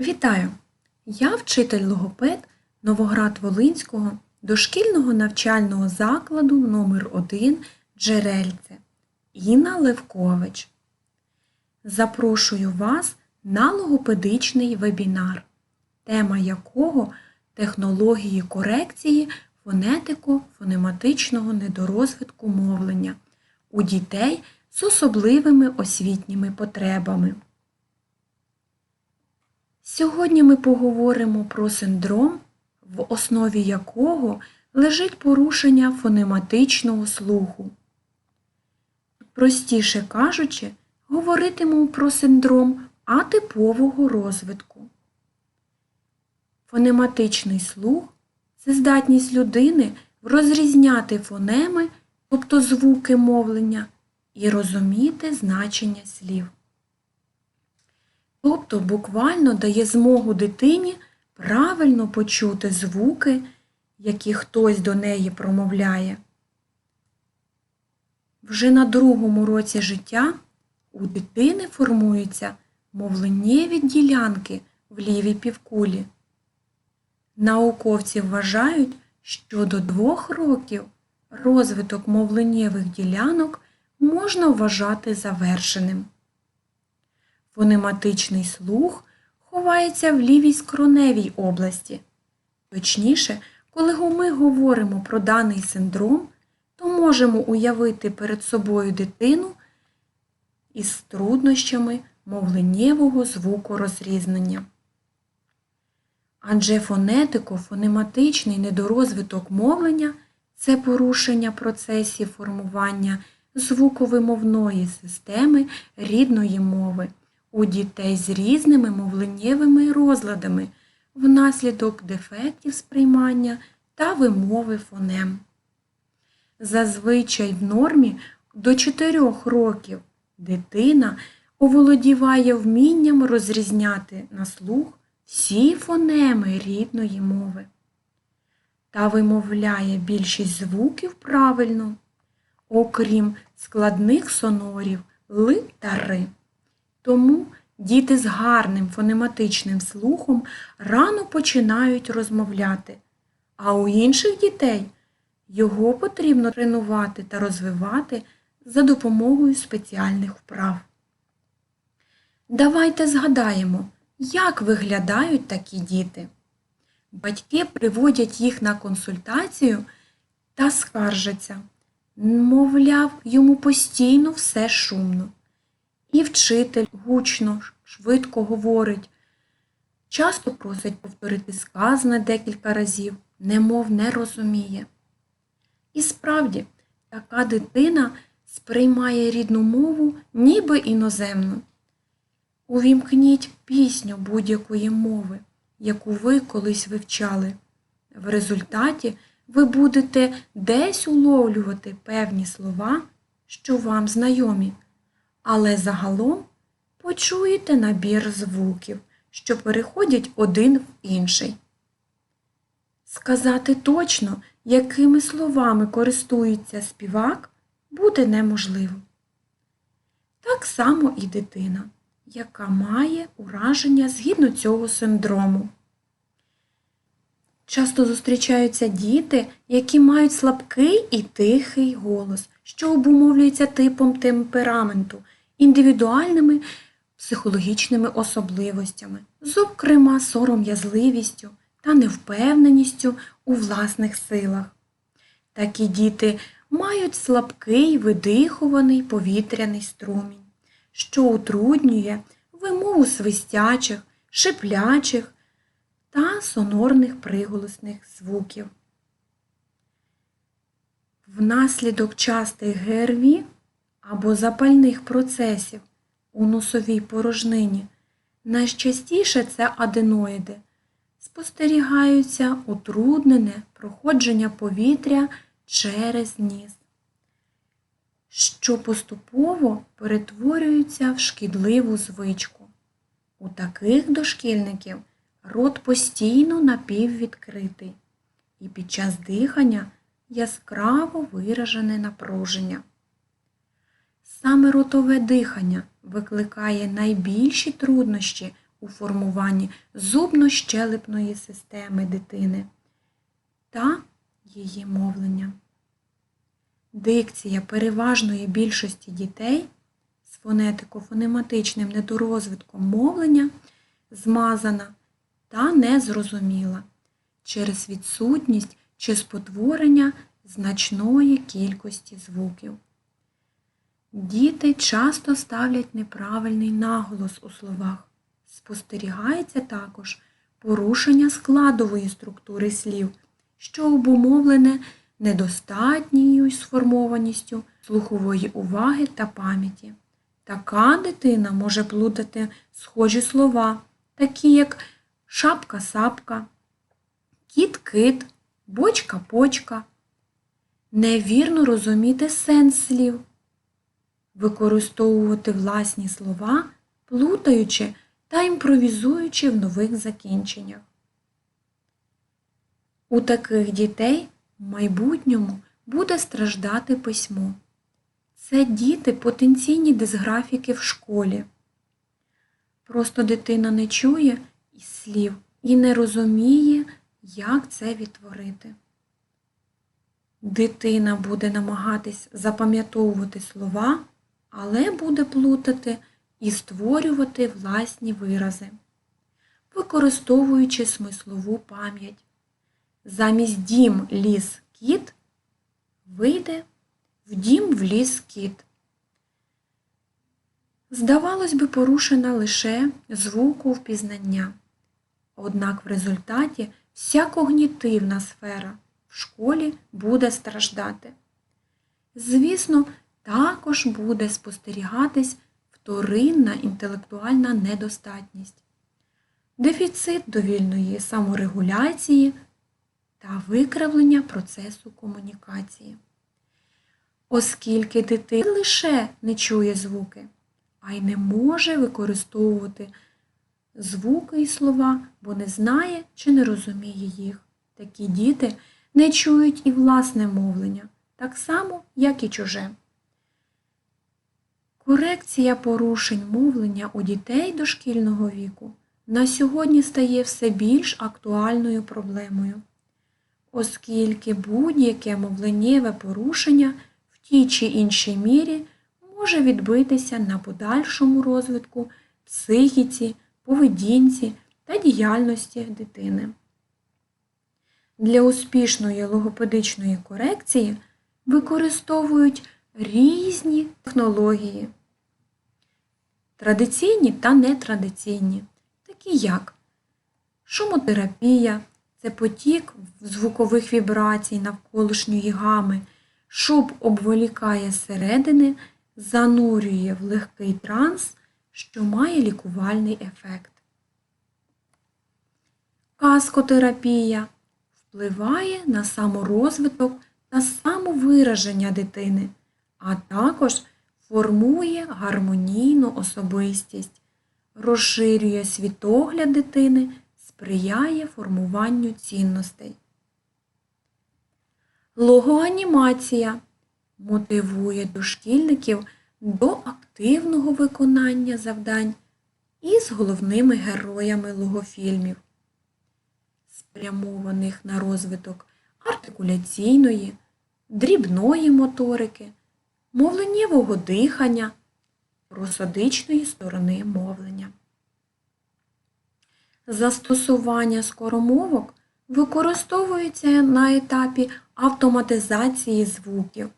Вітаю! Я вчитель логопед Новоград-Волинського дошкільного навчального закладу номер 1 Джерельце Інна Левкович. Запрошую вас на логопедичний вебінар, тема якого технології корекції фонетико-фонематичного недорозвитку мовлення у дітей з особливими освітніми потребами. Сьогодні ми поговоримо про синдром, в основі якого лежить порушення фонематичного слуху. Простіше кажучи, говоритимемо про синдром атипового розвитку. Фонематичний слух це здатність людини розрізняти фонеми, тобто звуки мовлення, і розуміти значення слів. Тобто буквально дає змогу дитині правильно почути звуки, які хтось до неї промовляє. Вже на другому році життя у дитини формуються мовленнєві ділянки в лівій півкулі. Науковці вважають, що до двох років розвиток мовленнєвих ділянок можна вважати завершеним. Фонематичний слух ховається в лівій скроневій області. Точніше, коли ми говоримо про даний синдром, то можемо уявити перед собою дитину із труднощами мовленнєвого звукорозрізнення. Адже фонетико-фонематичний недорозвиток мовлення це порушення процесів формування звуковимовної системи рідної мови у дітей з різними мовленнєвими розладами внаслідок дефектів сприймання та вимови фонем. Зазвичай в нормі до 4 років дитина оволодіває вмінням розрізняти на слух всі фонеми рідної мови та вимовляє більшість звуків правильно, окрім складних сонорів Л та Р. Тому діти з гарним фонематичним слухом рано починають розмовляти, а у інших дітей його потрібно тренувати та розвивати за допомогою спеціальних вправ. Давайте згадаємо, як виглядають такі діти. Батьки приводять їх на консультацію та скаржаться, мовляв, йому постійно все шумно. І вчитель гучно, швидко говорить, часто просить повторити сказане декілька разів, немов не розуміє. І справді, така дитина сприймає рідну мову ніби іноземну. Увімкніть пісню будь-якої мови, яку ви колись вивчали. В результаті ви будете десь уловлювати певні слова, що вам знайомі але загалом почуєте набір звуків, що переходять один в інший. Сказати точно, якими словами користується співак, буде неможливо. Так само і дитина, яка має ураження згідно цього синдрому. Часто зустрічаються діти, які мають слабкий і тихий голос, що обумовлюється типом темпераменту, індивідуальними психологічними особливостями, зокрема сором'язливістю та невпевненістю у власних силах. Такі діти мають слабкий видихуваний повітряний струмінь, що утруднює вимову свистячих, шиплячих та сонорних приголосних звуків. Внаслідок частих ГРВІ або запальних процесів у носовій порожнині. Найчастіше це аденоїди. Спостерігаються утруднене проходження повітря через ніс, що поступово перетворюється в шкідливу звичку. У таких дошкільників рот постійно напіввідкритий і під час дихання яскраво виражене напруження. Саме ротове дихання викликає найбільші труднощі у формуванні зубно-щелепної системи дитини та її мовлення. Дикція переважної більшості дітей з фонетико-фонематичним недорозвитком мовлення змазана та незрозуміла через відсутність чи спотворення значної кількості звуків. Діти часто ставлять неправильний наголос у словах. Спостерігається також порушення складової структури слів, що обумовлене недостатньою сформованістю слухової уваги та пам'яті. Така дитина може плутати схожі слова, такі як шапка-сапка, кіт-кит, бочка-почка, невірно розуміти сенс слів, використовувати власні слова, плутаючи та імпровізуючи в нових закінченнях. У таких дітей в майбутньому буде страждати письмо. Це діти потенційні дисграфіки в школі. Просто дитина не чує із слів і не розуміє, як це відтворити. Дитина буде намагатись запам'ятовувати слова, але буде плутати і створювати власні вирази, використовуючи смислову пам'ять. Замість дім ліс кіт вийде в дім вліз кіт. Здавалось би, порушена лише звуку впізнання. Однак в результаті вся когнітивна сфера в школі буде страждати. Звісно, також буде спостерігатись вторинна інтелектуальна недостатність, дефіцит довільної саморегуляції та викривлення процесу комунікації. Оскільки дитина не лише не чує звуки, а й не може використовувати звуки і слова, бо не знає чи не розуміє їх. Такі діти не чують і власне мовлення, так само, як і чуже. Корекція порушень мовлення у дітей дошкільного віку на сьогодні стає все більш актуальною проблемою, оскільки будь-яке мовленнєве порушення в тій чи іншій мірі може відбитися на подальшому розвитку, психіці, поведінці та діяльності дитини. Для успішної логопедичної корекції використовують різні технології, традиційні та нетрадиційні, такі як шумотерапія, це потік звукових вібрацій навколишньої гами, шуб обволікає зсередини, занурює в легкий транс, що має лікувальний ефект. Каскотерапія впливає на саморозвиток та самовираження дитини, а також формує гармонійну особистість, розширює світогляд дитини, сприяє формуванню цінностей. Логоанімація мотивує дошкільників до активного виконання завдань із головними героями логофільмів, спрямованих на розвиток артикуляційної, дрібної моторики, мовленнєвого дихання, просадичної сторони мовлення. Застосування скоромовок використовується на етапі автоматизації звуків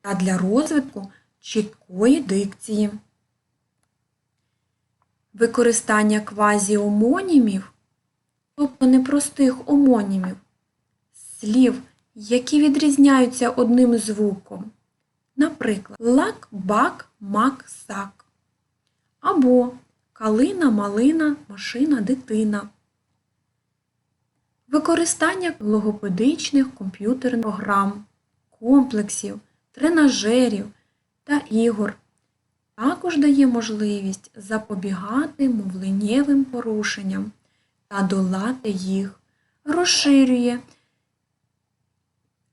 та для розвитку чіткої дикції. Використання квазіомонімів, тобто непростих омонімів, слів, які відрізняються одним звуком, наприклад, лак, бак, мак, сак, або калина, малина, машина, дитина. Використання логопедичних комп'ютерних програм, комплексів, тренажерів та ігор також дає можливість запобігати мовленнєвим порушенням та долати їх, розширює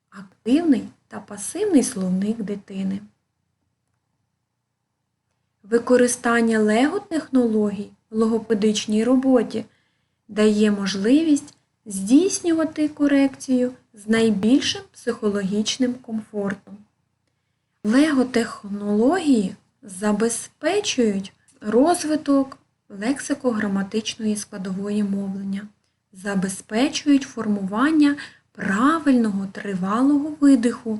активний та пасивний словник дитини. Використання лего-технологій в логопедичній роботі дає можливість здійснювати корекцію з найбільшим психологічним комфортом. Лего-технології забезпечують розвиток лексико-граматичної складової мовлення, забезпечують формування правильного тривалого видиху.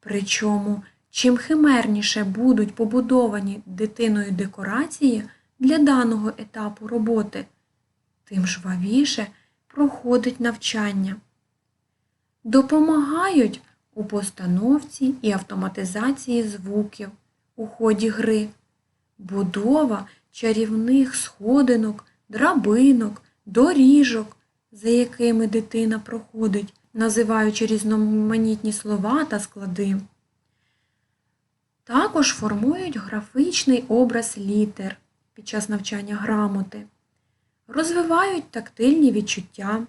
Причому, чим химерніше будуть побудовані дитиною декорації для даного етапу роботи, тим жвавіше проходить навчання. Допомагають у постановці і автоматизації звуків у ході гри, будова чарівних сходинок, драбинок, доріжок, за якими дитина проходить, називаючи різноманітні слова та склади. Також формують графічний образ літер під час навчання грамоти, розвивають тактильні відчуття,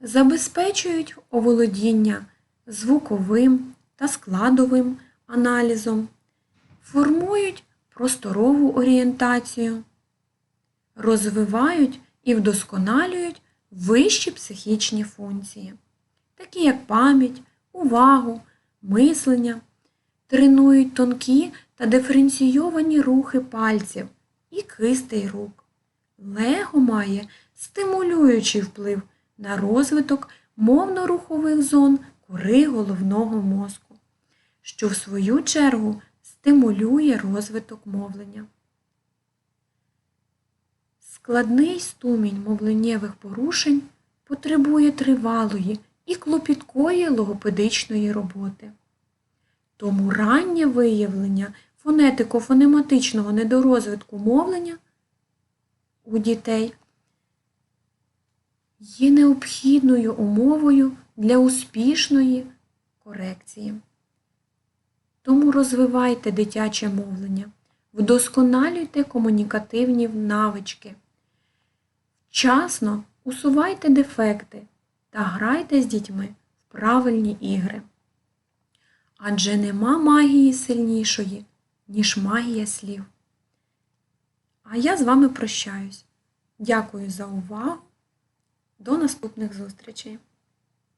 забезпечують оволодіння звуковим та складовим аналізом, формують просторову орієнтацію, розвивають і вдосконалюють вищі психічні функції, такі як пам'ять, увагу, мислення, тренують тонкі та диференційовані рухи пальців і кистей рук. Лего має стимулюючий вплив на розвиток мовно-рухових зон кори головного мозку, що в свою чергу стимулює розвиток мовлення. Складний стумінь мовленнєвих порушень потребує тривалої і клопіткої логопедичної роботи. Тому раннє виявлення фонетико-фонематичного недорозвитку мовлення у дітей є необхідною умовою для успішної корекції. Тому розвивайте дитяче мовлення, вдосконалюйте комунікативні навички, вчасно усувайте дефекти та грайте з дітьми в правильні ігри. Адже нема магії сильнішої, ніж магія слів. А я з вами прощаюсь. Дякую за увагу. До наступних зустрічей!